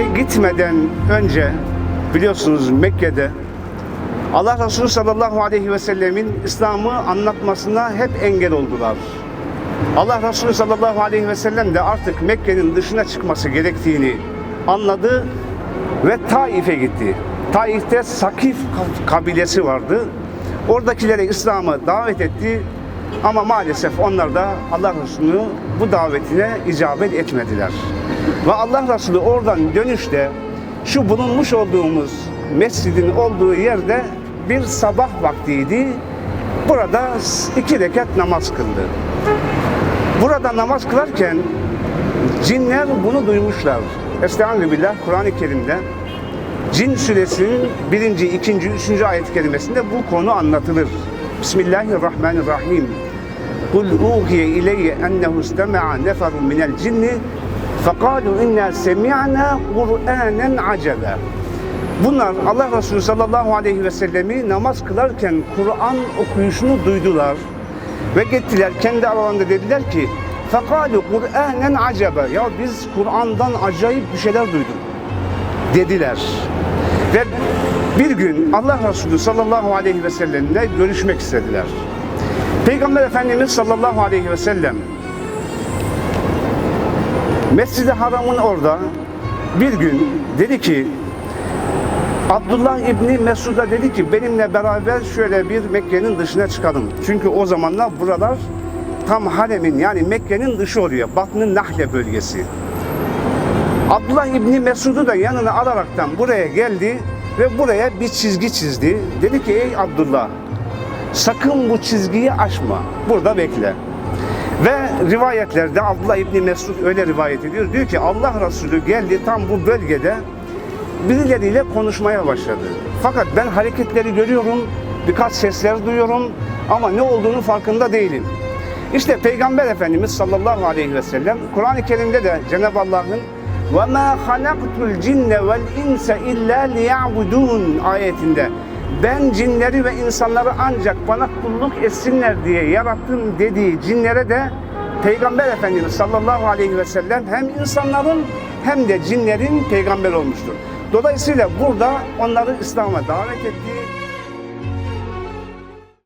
gitmeden önce biliyorsunuz Mekke'de Allah Resulü sallallahu aleyhi ve sellemin İslam'ı anlatmasına hep engel oldular. Allah Resulü sallallahu aleyhi ve sellem de artık Mekke'nin dışına çıkması gerektiğini anladı ve Taif'e gitti. Taif'te Sakif kabilesi vardı. Oradakilere İslam'ı davet etti ama maalesef onlar da Allah Resulü bu davetine icabet etmediler. Ve Allah Resulü oradan dönüşte şu bulunmuş olduğumuz mescidin olduğu yerde bir sabah vaktiydi. Burada iki rekat namaz kıldı. Burada namaz kılarken cinler bunu duymuşlar. Estaizu billah Kur'an-ı Kerim'de Cin suresinin birinci, ikinci, üçüncü ayet kelimesinde bu konu anlatılır. Bismillahirrahmanirrahim. Kul uhiye ileyye ennehu istema'a neferun minel cinni fekalu inna semi'na Kur'anen acaba. Bunlar Allah Resulü sallallahu aleyhi ve sellemi namaz kılarken Kur'an okuyuşunu duydular ve gittiler kendi aralarında dediler ki fekalu Kur'anen acaba ya biz Kur'an'dan acayip bir şeyler duyduk dediler. Ve bir gün Allah Resulü sallallahu aleyhi ve sellemle görüşmek istediler. Peygamber Efendimiz sallallahu aleyhi ve sellem Mescid-i Haram'ın orada bir gün dedi ki Abdullah İbni Mesud'a dedi ki benimle beraber şöyle bir Mekke'nin dışına çıkalım. Çünkü o zamanlar buralar tam haremin yani Mekke'nin dışı oluyor. Batnı Nahle bölgesi. Abdullah İbni Mesud'u da yanına alaraktan buraya geldi ve buraya bir çizgi çizdi. Dedi ki ey Abdullah sakın bu çizgiyi aşma. Burada bekle. Ve rivayetlerde Abdullah İbni Mesud öyle rivayet ediyor. Diyor ki Allah Resulü geldi tam bu bölgede birileriyle konuşmaya başladı. Fakat ben hareketleri görüyorum, birkaç sesler duyuyorum ama ne olduğunu farkında değilim. İşte Peygamber Efendimiz sallallahu aleyhi ve sellem Kur'an-ı Kerim'de de Cenab-ı Allah'ın وَمَا خَلَقْتُ الْجِنَّ وَالْاِنْسَ اِلَّا لِيَعْبُدُونَ ayetinde ben cinleri ve insanları ancak bana kulluk etsinler diye yarattım dediği cinlere de Peygamber Efendimiz sallallahu aleyhi ve sellem hem insanların hem de cinlerin peygamber olmuştur. Dolayısıyla burada onları İslam'a davet etti